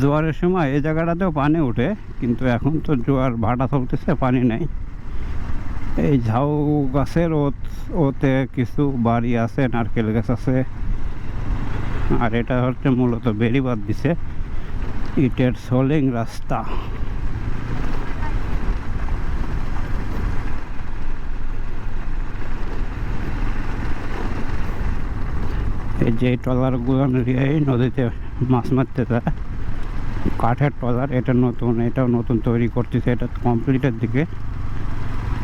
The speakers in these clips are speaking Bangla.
জোয়ারের সময় এই জায়গাটাতেও পানি ওঠে, কিন্তু এখন তো জোয়ার ভাটা চলতেছে, পানি নেই। এই ঝাউ গাছের ওত- ওতে কিছু বাড়ি আছে, নারকেল গাছ আছে। আর এটা হচ্ছে মূলত বেড়িবাদ দিছে। ইটের সোলিং রাস্তা। এই যে ট্রলারগুলো এই নদীতে মাছ মারতে যায়, কাঠের ট্রলার, এটা নতুন, এটাও নতুন তৈরি করতেছে, এটা কমপ্লিটের দিকে,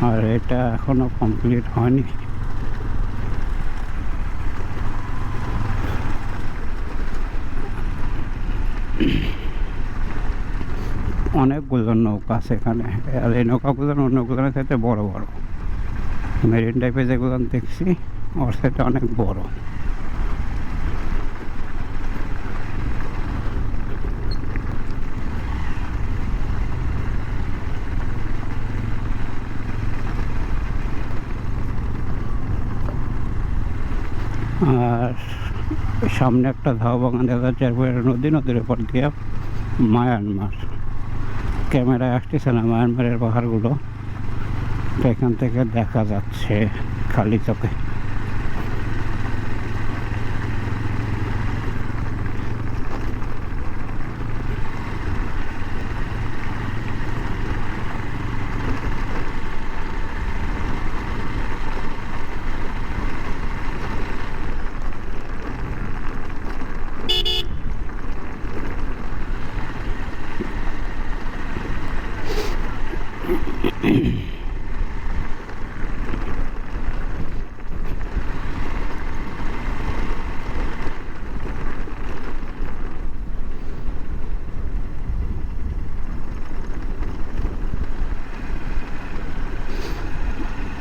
আর এটা এখনও কমপ্লিট হয়নি। অনেকগুলো নৌকা এখানে, আর এই নৌকাগুলো অন্যগুলোর সাথে বড় বড়। মেরিন টাইপের যেগুলো দেখছি, ওর সাথে অনেক বড়। আর সামনে একটা ধাও বাগান দেখা যাচ্ছে নদী, নদীর উপর দিয়ে মায়ানমার। ক্যামেরায় আসতেছে না মায়ানমারের পাহাড়গুলো। তো এখান থেকে দেখা যাচ্ছে খালি চোখে।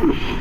Mm-hmm.